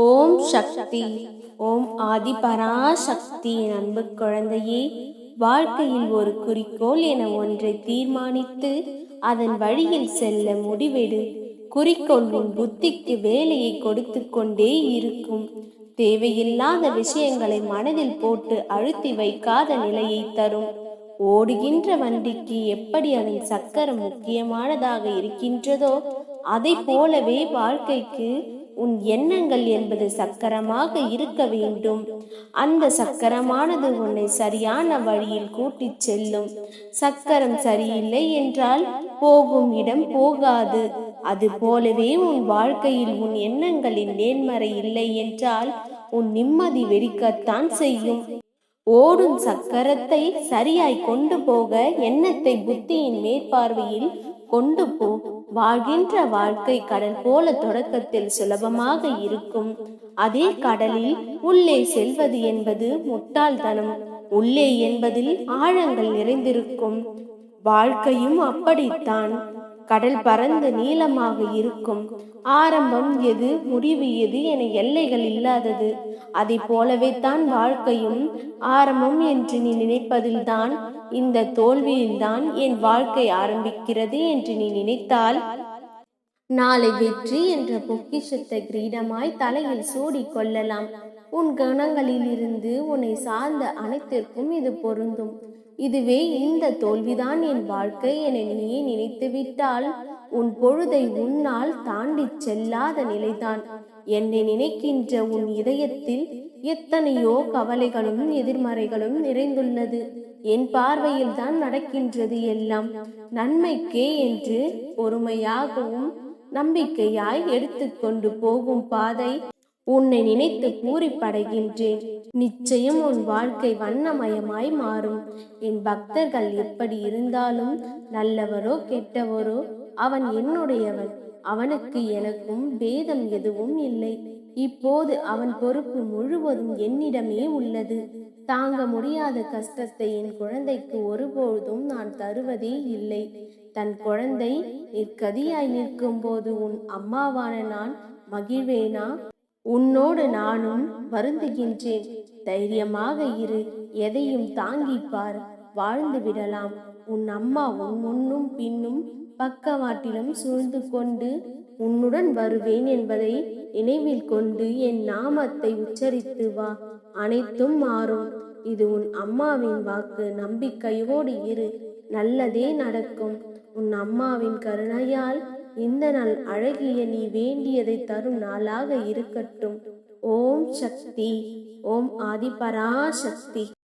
ஓம் சக்தி. ஓம் ஆதி பராசக்தி அன்பு குழந்தையே வாழ்க்கையில் ஒரு குறிக்கோள் என ஒன்றை தீர்மானித்து அதன் வழியில் செல்ல முடிவெடு. குறிக்கோள் உன் புத்திக்கு வேலையை கொடுத்து கொண்டே இருக்கும். தேவையில்லாத விஷயங்களை மனதில் போட்டு அழுத்தி வைக்காத நிலையை தரும். ஓடுகின்ற வண்டிக்கு எப்படி அதன் சக்கரம் முக்கியமானதாக இருக்கின்றதோ அதை போலவே வாழ்க்கைக்கு உன் எண்ணங்கள் என்பது சக்கரமாக இருக்க வேண்டும். அந்த சக்கரமானது உன்னை சரியான வழியில் கூட்டிச் செல்லும். சக்கரம் சரியில்லை என்றால் போகும் இடம் போகாது. அது போலவே உன் வாழ்க்கையில் உன் எண்ணங்களின் நேர்மறை இல்லை என்றால் உன் நிம்மதி வெடிக்கத்தான் செய்யும். ஓடும் சக்கரத்தை சரியாய் கொண்டு போக எண்ணத்தை புத்தியின் மேற்பார்வையில் கொண்டு போ. வாழ்கின்ற வாழ்க்கை கடல் போல தொடக்கத்தில் சுலபமாக இருக்கும். அதே கடலில் உள்ளே செல்வது என்பது முட்டாள்தனம் உள்ளே என்பதில் ஆழங்கள் நிறைந்திருக்கும். வாழ்க்கையும் அப்படித்தான். கடல் பரந்து நீளமாக இருக்கும். ஆரம்பம் எது முடிவு எது என எல்லைகள் இல்லாதது. அதை போலவே தான் வாழ்க்கையும் ஆரம்பம் என்று நீ நினைப்பதில்தான் இந்த தோல்வியில்தான் என் வாழ்க்கை ஆரம்பிக்கிறது என்று நீ நினைத்தால். நாளை வெற்றி என்ற பொக்கிஷத்தை கிரீடமாய் தலையில் சூடி கொள்ளலாம். உன் கணங்களில் இருந்து உன்னை சார்ந்த அனைத்திற்கும் இது பொருந்தும். இதுவே இந்த தோல்விதான் என் வாழ்க்கை என நீ நினைத்துவிட்டால் உன் பொழுதை உன்னால் தாண்டி செல்லாத நிலைதான். என்னை நினைக்கின்ற உன் இதயத்தில் எத்தனையோ கவலைகளும் எதிர்மறைகளும் நிறைந்துள்ளது. என் பார்வையில் தான் நடக்கின்றது எல்லாம். நன்மைக்கே என்று பொறுமையாகவும் நம்பிக்கையாய் எடுத்துக்கொண்டு போகும் பாதை உன்னை நினைத்து பூரிப்படைகின்றேன். நிச்சயம் உன் வாழ்க்கை வண்ணமயமாய் மாறும். என் பக்தர்கள் எப்படி இருந்தாலும் நல்லவரோ கெட்டவரோ அவன் என்னுடையவன். அவனுக்கு எனக்கும் பேதம் எதுவும் இல்லை. இப்போது அவன் பொறுப்பு முழுவதும் என்னிடமே உள்ளது. தாங்க முடியாத கஷ்டத்தை என் குழந்தைக்கு ஒருபொழுதும் நான் தருவதே இல்லை. தன் குழந்தை நிற்கதியாய் நிற்கும் போது உன் அம்மாவான நான் மகிழ்வேனா? உன்னோடு நானும் வருந்துகின்றேன். தைரியமாக இரு எதையும் தாங்கிப்பார். வாழ்ந்து விடலாம். உன் அம்மா உன் முன்னும் பின்னும் பக்கவாட்டிலும் சூழ்ந்து கொண்டு உன்னுடன் வருவேன் என்பதை நினைவில் கொண்டு என் நாமத்தை உச்சரித்து வா. அனைத்தும் மாறும். இது உன் அம்மாவின் வாக்கு. நம்பிக்கையோடு இரு. நல்லதே நடக்கும். உன் அம்மாவின் கருணையால் இந்த நாள் அழகிய நீ வேண்டியதை தரும் நாளாக இருக்கட்டும். ஓம் சக்தி. ஓம் ஆதிபராசக்தி.